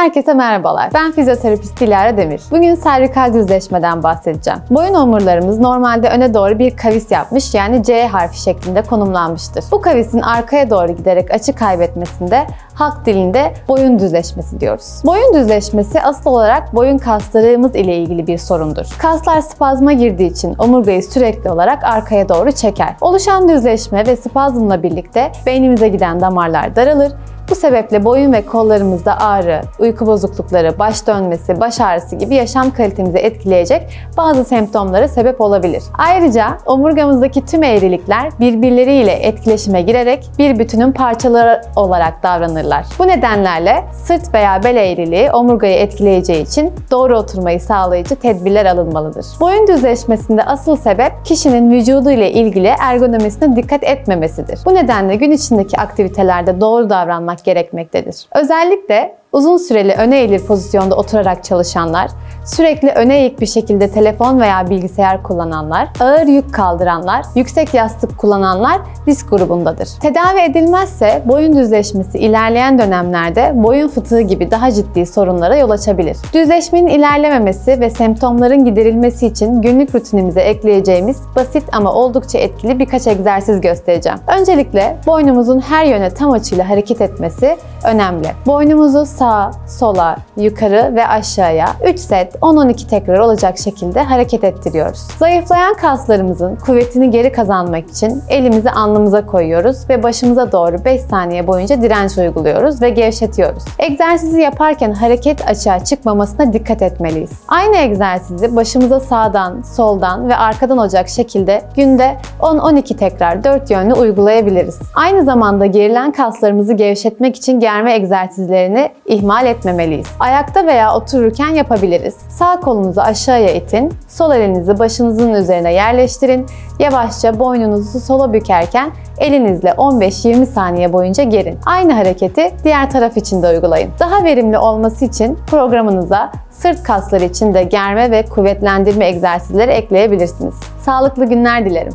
Herkese merhabalar. Ben fizyoterapist Dilara Demir. Bugün servikal düzleşmeden bahsedeceğim. Boyun omurlarımız normalde öne doğru bir kavis yapmış yani C harfi şeklinde konumlanmıştır. Bu kavisin arkaya doğru giderek açı kaybetmesinde halk dilinde boyun düzleşmesi diyoruz. Boyun düzleşmesi asıl olarak boyun kaslarımız ile ilgili bir sorundur. Kaslar spazma girdiği için omurgayı sürekli olarak arkaya doğru çeker. Oluşan düzleşme ve spazmla birlikte beynimize giden damarlar daralır sebeple boyun ve kollarımızda ağrı, uyku bozuklukları, baş dönmesi, baş ağrısı gibi yaşam kalitemizi etkileyecek bazı semptomlara sebep olabilir. Ayrıca omurgamızdaki tüm eğrilikler birbirleriyle etkileşime girerek bir bütünün parçaları olarak davranırlar. Bu nedenlerle sırt veya bel eğriliği omurgayı etkileyeceği için doğru oturmayı sağlayıcı tedbirler alınmalıdır. Boyun düzleşmesinde asıl sebep kişinin vücudu ile ilgili ergonomisine dikkat etmemesidir. Bu nedenle gün içindeki aktivitelerde doğru davranmak gerekmektedir. Özellikle uzun süreli öne eğilir pozisyonda oturarak çalışanlar, sürekli öne eğik bir şekilde telefon veya bilgisayar kullananlar, ağır yük kaldıranlar, yüksek yastık kullananlar risk grubundadır. Tedavi edilmezse boyun düzleşmesi ilerleyen dönemlerde boyun fıtığı gibi daha ciddi sorunlara yol açabilir. Düzleşmenin ilerlememesi ve semptomların giderilmesi için günlük rutinimize ekleyeceğimiz basit ama oldukça etkili birkaç egzersiz göstereceğim. Öncelikle boynumuzun her yöne tam açıyla hareket etmesi önemli. Boynumuzu sağa, sola, yukarı ve aşağıya 3 set 10-12 tekrar olacak şekilde hareket ettiriyoruz. Zayıflayan kaslarımızın kuvvetini geri kazanmak için elimizi alnımıza koyuyoruz ve başımıza doğru 5 saniye boyunca direnç uyguluyoruz ve gevşetiyoruz. Egzersizi yaparken hareket açığa çıkmamasına dikkat etmeliyiz. Aynı egzersizi başımıza sağdan, soldan ve arkadan olacak şekilde günde 10-12 tekrar 4 yönlü uygulayabiliriz. Aynı zamanda gerilen kaslarımızı gevşetmek için germe egzersizlerini ihmal etmemeliyiz. Ayakta veya otururken yapabiliriz. Sağ kolunuzu aşağıya itin, sol elinizi başınızın üzerine yerleştirin. Yavaşça boynunuzu sola bükerken elinizle 15-20 saniye boyunca gerin. Aynı hareketi diğer taraf için de uygulayın. Daha verimli olması için programınıza sırt kasları için de germe ve kuvvetlendirme egzersizleri ekleyebilirsiniz. Sağlıklı günler dilerim.